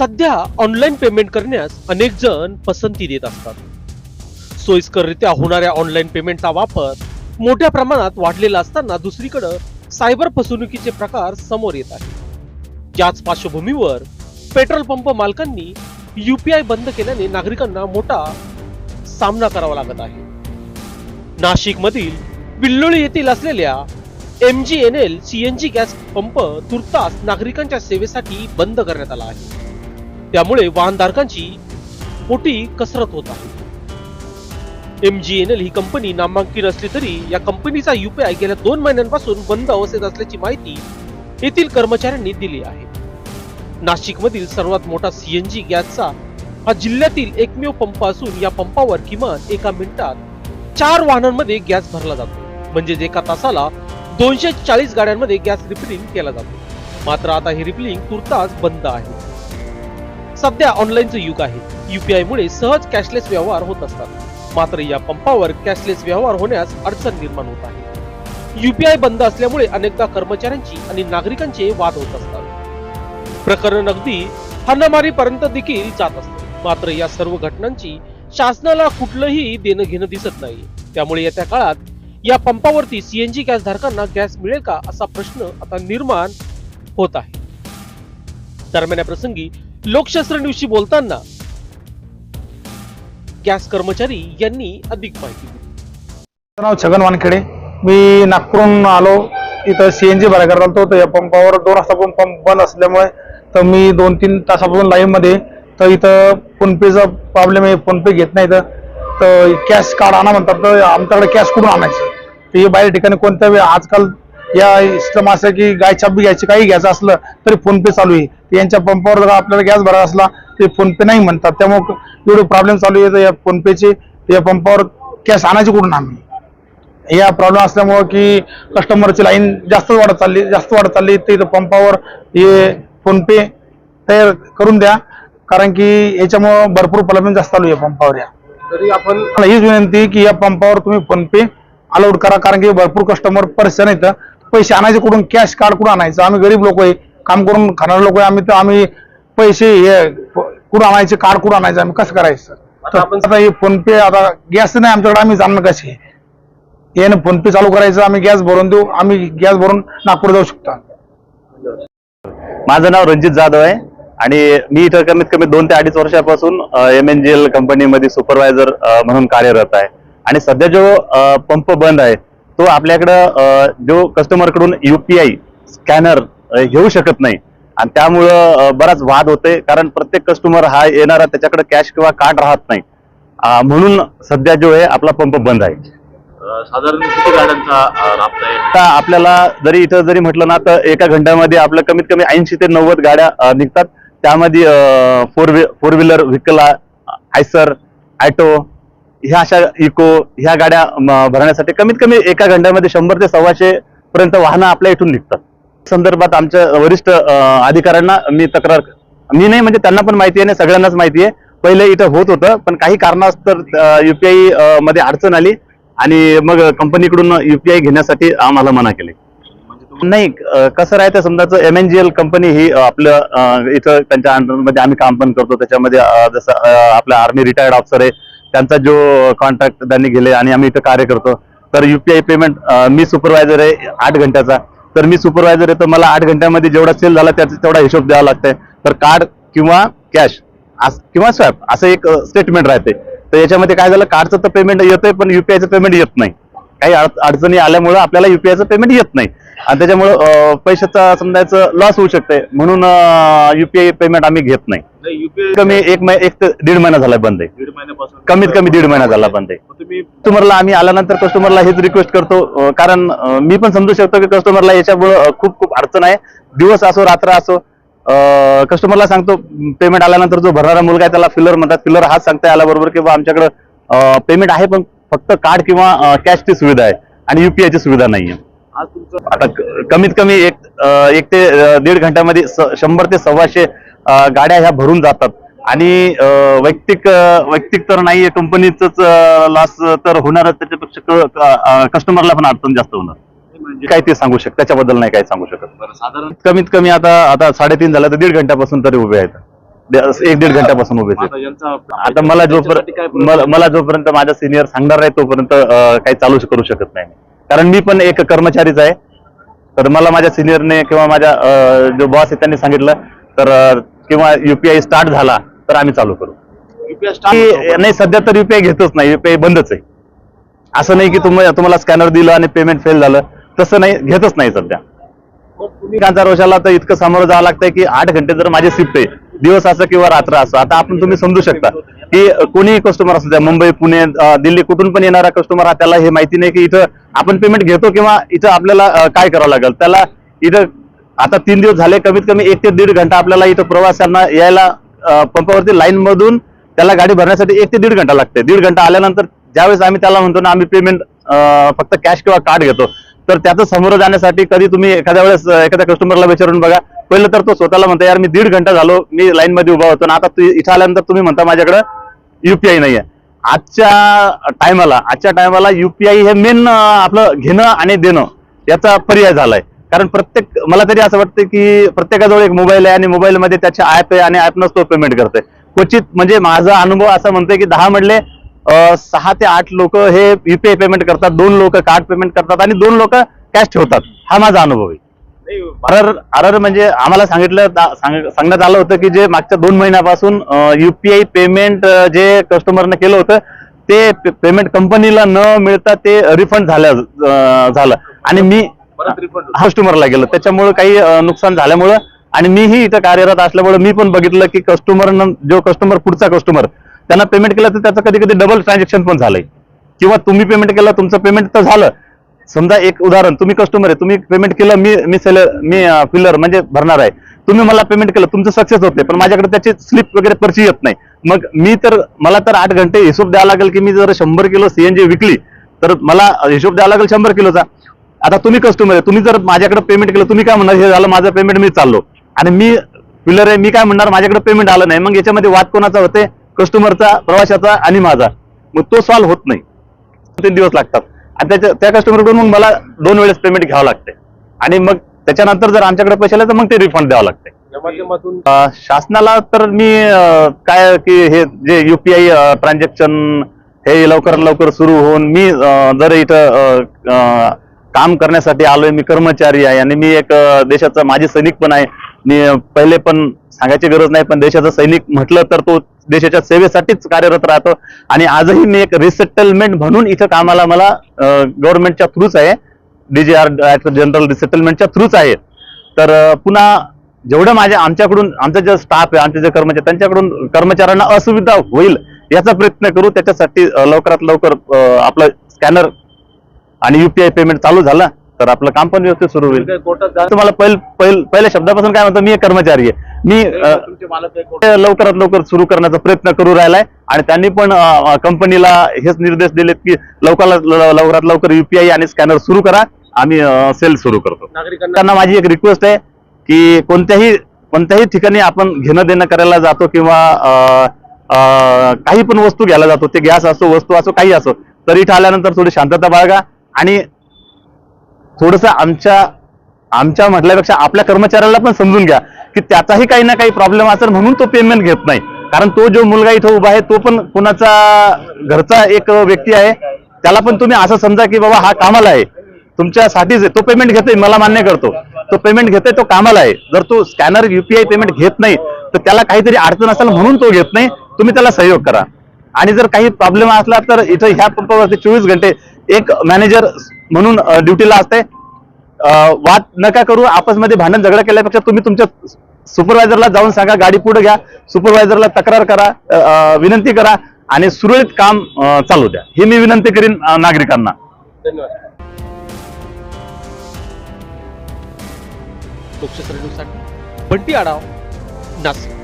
सध्या online payment करण्यास अनेक जण पसंती देत असतात. सोयीस्कररित्या होणाऱ्या ऑनलाईन पेमेंटचा वापर मोठ्या प्रमाणात वाढलेला असताना दुसरीकडे सायबर फसवणुकीचे प्रकार समोर येत आहेत. याच पार्श्वभूमीवर पेट्रोल पंप मालकांनी युपीआय बंद केल्याने नागरिकांना मोठा सामना करावा लागत आहे. नाशिक मधील बिल्लोळी येथील असलेल्या M G N L CNG gas pump तुर्तास नागरिकांच्या सेवेसाठी बंद करण्यात आला आहे. त्यामुळे वाहनधारकांची मोठी कसरत होत आहे. एम जी एन एल ही कंपनी नामांकित असली तरी या कंपनीचा युपीआय गेल्या दोन महिन्यांपासून बंद अवस्थेत असल्याची माहिती येथील कर्मचाऱ्यांनी दिली आहे. नाशिकमधील सर्वात मोठा सीएनजी गॅसचा हा जिल्ह्यातील एकमेव पंप असून या पंपावर किमान एका मिनिटात चार वाहनांमध्ये गॅस भरला जातो. म्हणजेच एका तासाला दोनशे चाळीस गाड्यांमध्ये गॅस रिफिलिंग केला जातो. मात्र आता हे रिफिलिंग तुर्तास बंद आहे. सध्या ऑनलाईनचं युग आहे. युपीआय मुळे सहज कॅशलेस व्यवहार होत असतात. मात्र या पंपावर कॅशलेस व्यवहार होण्यास अडचण निर्माण होत आहे. युपीआय बंद असल्यामुळे अनेकदा कर्मचाऱ्यांची आणि नागरिकांचे वाद होत असतात. प्रकरण अगदी हाणामारीपर्यंत देखील जात असते. मात्र या सर्व घटनांची शासनाला कुठलंही देणं घेणं दिसत नाही. त्यामुळे येत्या काळात या पंपावरती सीएनजी गॅस धारकांना गॅस मिळेल का असा प्रश्न आता निर्माण होत आहे. दरम्यान या प्रसंगी लोकशास्त्र न्यूजशी बोलताना गॅस कर्मचारी यांनी अधिक माहिती दिली. नाव छगन वानखेडे. मी नागपूरहून आलो. इथं सीएनजी भरायला आलो तर या पंपावर दोन वाजतापासून पंप बंद असल्यामुळे तर मी दोन तीन तासापासून लाईन मध्ये. तर इथं फोनपेचा प्रॉब्लेम आहे. फोनपे घेत नाही तर तर कॅश कार्ड आणा म्हणतात. तर आमच्याकडे कॅश कुठून आणायचं? तर हे बाहेर ठिकाणी कोणत्या वेळ? आजकाल या सिस्टम असं की गाय छापी घ्यायची काही घ्यायचं असलं तरी फोनपे चालू आहे. यांच्या पंपावर जर आपल्याला गॅस भरायचा असला ते फोनपे नाही म्हणतात. त्यामुळे एवढे प्रॉब्लेम चालू तर या फोनपेचे या पंपावर कॅश आणायची कुठून आम्ही? या प्रॉब्लेम असल्यामुळं की कस्टमरची लाईन जास्त वाढत चालली जास्त वाढत चालली. इथं पंपावर हे फोनपे तयार करून द्या. कारण की याच्यामुळं भरपूर प्रॉब्लेम जास्त चालू आहे पंपावर या. तरी आपण हीच विनंती की या पंपावर तुम्ही फोनपे अलाउड करा. कारण की भरपूर कस्टमर परेशान येतं पैसे आणायचे कुठून? कॅश कार्ड कुठून आणायचं? आम्ही गरीब लोक आहे. काम करून खाणारे लोक आहे आम्ही तर आम्ही पैसे हे प- कुठं आणायचे कार्ड कुठं आणायचं आम्ही कसं करायचं? तर आता हे फोनपे आता गॅस नाही आमच्याकडे आम्ही जाणं कसे यानं फोनपे चालू करायचं आम्ही गॅस भरून देऊ आम्ही गॅस भरून नागपूर जाऊ शकतो. माझं नाव रणजित जाधव आहे आणि मी इथं कमीत कमी दोन ते अडीच वर्षापासून एम एन जी एल कंपनीमध्ये सुपरवायझर म्हणून कार्यरत आहे. आणि सध्या जो पंप बंद आहे तो आपल्याकडं जो कस्टमरकडून युपीआय स्कॅनर घेऊ शकत नाही. आणि त्यामुळं बराच वाद होते कारण प्रत्येक कस्टमर हा येणारा त्याच्याकडे कॅश किंवा कार्ड राहत नाही. म्हणून सध्या जो आहे आपला पंप बंद आहे. साधारण किती गाड्यांचा आपल्याला जरी इथं जरी म्हटलं ना तर एका घंट्यामध्ये आपलं कमीत कमी ऐंशी ते नव्वद गाड्या निघतात. त्यामध्ये four V four wheeler vehicle Eicher auto ह्या अशा इको ह्या गाड्या भरण्यासाठी कमीत कमी एका घंट्यामध्ये शंभर ते सव्वाशे पर्यंत वाहनं आपल्या इथून निघतात. संदर्भात आमच्या वरिष्ठ अधिकाऱ्यांना मी तक्रार मी नाही म्हणजे त्यांना पण माहिती आहे आणि सगळ्यांनाच माहिती आहे. पहिले इथं होत होतं पण काही कारणास्तर युपीआयमध्ये अडचण आली आणि मग कंपनीकडून युपीआय घेण्यासाठी आम्हाला मना केली. नाही कसं राहतं समजा M N G L company ही आपलं इथं त्यांच्या अंडरमध्ये आम्ही काम पण करतो. त्याच्यामध्ये जसं आपला आर्मी रिटायर्ड ऑफिसर आहे. त्यांचा जो कॉन्ट्रॅक्ट त्यांनी गेले आणि आम्ही इथं कार्य करतो. तर युपीआय पेमेंट मी सुपरवायझर आहे आठ घंट्याचा. तर मी सुपरवायझर आहे तर मला आठ घंट्यामध्ये जेवढा सेल झाला त्याचा तेवढा हिशोब द्यावा लागतंय. तर कार्ड किंवा कॅश किंवा स्वॅप असं एक स्टेटमेंट राहते. तर याच्यामध्ये काय झालं कार्डचं तर पेमेंट येतंय पण युपीआयचं पेमेंट येत नाही. काही अड- अडचणी आल्यामुळे आपल्याला युपीआयचं पेमेंट येत नाही. आणि त्याच्यामुळे पैशाचा समजायचं लॉस होऊ शकते म्हणून युपीआय पेमेंट आम्ही घेत नाही. नाही युपीआय कमी एक एक दीड महिना झाला बंद आहे. कमीत कमी दीड महिना झाला बंद आहे. कस्टमरला आम्ही आल्यानंतर कस्टमरला हेच रिक्वेस्ट करतो कारण मी पण समजू शकतो की कस्टमरला याच्यामुळे खूप खूप अडचण आहे. दिवस असो रात्र असो कस्टमरला सांगतो पेमेंट आल्यानंतर जो भरणारा मुलगा आहे त्याला फिलर म्हणतात. फिलर हाच सांगता आल्याबरोबर की बा आमच्याकडे पेमेंट आहे पण फक्त कार्ड किंवा कॅशची सुविधा आहे आणि युपीआयची सुविधा नाहीये. आज तुमचं आता कमीत कमी एक एक ते दीड घंट्यामध्ये शंभर ते सव्वाशे गाड्या ह्या भरून जातात. आणि वैयक्तिक वैयक्तिक तर नाहीये कंपनीच लॉस तर होणारच त्याच्यापेक्षा कस्टमरला पण अडचण जास्त होणार. म्हणजे? काय ते सांगू शकत? त्याच्याबद्दल नाही काय सांगू शकत. साधारण कमीत कमी आता आता साडेतीन झालं तर दीड घंट्यापासून तरी उभे आहेत. एक दीड घंट्यापासून उभे आहेत. आता मला जोपर्यंत मला- जोपर्यंत माझा सिनियर सांगणार नाही तोपर्यंत काही चालू करू शकत नाही कारण मी पण एक कर्मचारीच आहे. तर मला माझ्या सिनियरने किंवा माझ्या जो बॉस आहे त्यांनी सांगितलं तर किंवा युपीआय स्टार्ट झाला तर आम्ही चालू करू. स्टार्ट नाही सध्या तर युपीआय घेतच नाही युपीआय बंदच आहे. असं नाही की तुम्ही तुम्हाला स्कॅनर दिलं आणि पेमेंट फेल झालं तसं नाही घेतच नाही सध्या. कांचा रोषाला तर इतकं सामोरं जावं लागतंय की आठ घंटे जर माझे शिफ्ट आहे दिवस असं किंवा रात्र असं. आता आपण तुम्ही समजू शकता. की कोणीही कस्टमर असू द्या मुंबई पुणे दिल्ली कुठून पण येणारा कस्टमर हा त्याला हे माहिती नाही की इथं आपण पेमेंट घेतो किंवा इथं आपल्याला काय करावं लागेल? त्याला इथं आता तीन दिवस झाले कमीत कमी एक ते दीड घंटा आपल्याला इथं प्रवाशांना यायला पंपावरती लाईन मधून त्याला गाडी भरण्यासाठी एक ते दीड घंटा लागते. दीड घंटा आल्यानंतर ज्यावेळेस आम्ही त्याला म्हणतो ना आम्ही पेमेंट फक्त कॅश किंवा कार्ड घेतो. तर त्याचं समोर जाण्यासाठी कधी तुम्ही एखाद्या वेळेस एखाद्या कस्टमरला विचारून बघा. पहिलं तर तो स्वतःला म्हणतो यार मी दीड घंटा झालो मी लाईनमध्ये उभा होतो आणि आता इथं आल्यानंतर तुम्ही म्हणता माझ्याकडे युपीआय नाहीये. आजच्या टायमाला आजच्या टायमाला युपीआय हे मेन आपलं घेणं आणि देणं याचा पर्याय झालाय. कारण प्रत्येक मला तरी असं वाटतं की प्रत्येकाजवळ एक मोबाईल आहे आणि मोबाईलमध्ये त्याचे ऍप आहे आणि ॲपनंच तो पेमेंट करतोय. क्वचित म्हणजे माझा अनुभव असा म्हणतोय की दहा म्हटले सहा ते आठ लोक हे युपीआय पेमेंट करतात दोन लोक कार्ड पेमेंट करतात आणि दोन लोक कॅश ठेवतात. हा माझा अनुभव आहे. आरर म्हणजे आम्हाला सांगितलं सांग- सांगण्यात आलं होतं की जे मागच्या दोन महिन्यापासून युपीआय पेमेंट जे कस्टमरने केलं होतं ते पेमेंट कंपनीला न मिळता ते रिफंड झालं झालं. आणि मी कस्टमरला गेलं. त्याच्यामुळे काही नुकसान झाल्यामुळं आणि मीही इथं कार्यरत असल्यामुळे मी पण बघितलं की कस्टमर जो कस्टमर पुढचा कस्टमर त्यांना पेमेंट केलं तर त्याचं कधी कधी डबल ट्रान्झॅक्शन पण झालंय. किंवा तुम्ही पेमेंट केलं तुमचं पेमेंट तर झालं. समजा एक उदाहरण तुम्ही कस्टमर आहे तुम्ही पेमेंट केलं मी मी सेलर मी फिलर म्हणजे भरणार आहे. तुम्ही मला पेमेंट केलं तुमचं सक्सेस होते पण माझ्याकडे त्याची स्लिप वगैरे पर्ची येत नाही. मग मी तर मला तर आठ घंटे हिशोब द्यावा लागेल की मी जर शंभर किलो सीएनजी विकली तर मला हिशोब द्यावा लागेल शंभर किलोचा. आता तुम्ही कस्टमर आहे तुम्ही जर माझ्याकडे पेमेंट केलं तुम्ही काय म्हणणार हे झालं माझं पेमेंट मी चाललो. आणि मी फिलर आहे मी काय म्हणणार माझ्याकडे पेमेंट आलं नाही. मग याच्यामध्ये वाद कोणाचा होते? कस्टमरचा प्रवाशाचा आणि माझा. मग तो सॉल्व्ह होत नाही. तीन दिवस लागतात. आणि त्याच्या त्या कस्टमरकडून मग मला दोन वेळेस पेमेंट घ्यावं लागते. आणि मग त्याच्यानंतर जर आमच्याकडे पैसे आले तर मग ते रिफंड द्यावं लागते. शासनाला तर मी काय की हे जे युपीआय ट्रान्झॅक्शन हे लवकरात लवकर सुरू होऊन मी जर इथं काम करण्यासाठी आलोय. मी कर्मचारी आहे आणि मी एक देशाचा माझी सैनिक पण आहे. मी पहिले पण सांगायची गरज नाही पण देशाचा सैनिक म्हटलं तर तो देशाच्या सेवेसाठीच कार्यरत राहतो. आणि आजही मी एक रिसेटलमेंट म्हणून इथं कामाला मला गव्हर्नमेंटच्या थ्रूच आहे. डीजीआर डायरेक्टर जनरल रिसेटलमेंटच्या थ्रूच आहे. तर पुन्हा जेवढं माझ्या आमच्याकडून आमचा जे स्टाफ आहे आमचे जे कर्मचारी त्यांच्याकडून कर्मचाऱ्यांना असुविधा होईल याचा प्रयत्न करू. त्याच्यासाठी लवकरात लवकर आपलं स्कॅनर आणि युपीआय पेमेंट चालू झालं तर आपलं काम पण व्यवस्थित सुरू होईल. तुम्हाला पहिल पहिल पहिल्या शब्दापासून काय म्हणतो मी एक कर्मचारी आहे. मी लवकरात लवकर सुरू करण्याचा प्रयत्न करू राहिलाय आणि त्यांनी पण कंपनीला हेच निर्देश दिलेत की लवकरात लवकरात लवकर युपीआय आणि स्कॅनर सुरू करा. आम्ही सेल सुरू करतो. त्यांना माझी एक रिक्वेस्ट आहे की कोणत्याही कोणत्याही ठिकाणी आपण घेणं देणं करायला जातो किंवा काही पण वस्तू घ्यायला जातो. ते गॅस असो वस्तू असो काही असो. तर इथं आल्यानंतर थोडी शांतता बाळगा. आणि थोडस आमच्या आमच्या म्हटल्यापेक्षा आपल्या कर्मचाऱ्याला पण समजून घ्या की त्याचाही काही ना काही प्रॉब्लेम असेल म्हणून तो पेमेंट घेत नाही. कारण तो जो मुलगा इथं उभा आहे तो पण कुणाचा घरचा एक व्यक्ती आहे. त्याला पण तुम्ही असं समजा की बाबा हा कामाला आहे. तुमच्यासाठीच आहे. तो पेमेंट घेतोय मला मान्य करतो. तो पेमेंट घेतोय तो कामाला आहे. जर तो स्कॅनर युपीआय पेमेंट घेत नाही तर त्याला काहीतरी अडचण असेल म्हणून तो घेत नाही. तुम्ही त्याला सहयोग करा. आणि जर काही प्रॉब्लेम असला तर इथं ह्या पंपावरती चोवीस घंटे एक मॅनेजर म्हणून ड्युटीला असते. वाद नका करू आपसमध्ये भांडण झगडा केल्यापेक्षा तुम्ही तुमच्या सुपरवायझरला जाऊन सांगा गाडी पुढे घ्या. सुपरवायझरला तक्रार करा विनंती करा आणि सुरळीत काम चालू द्या. ही मी विनंती करीन नागरिकांना. धन्यवाद. बंटी आढाव नाशिक.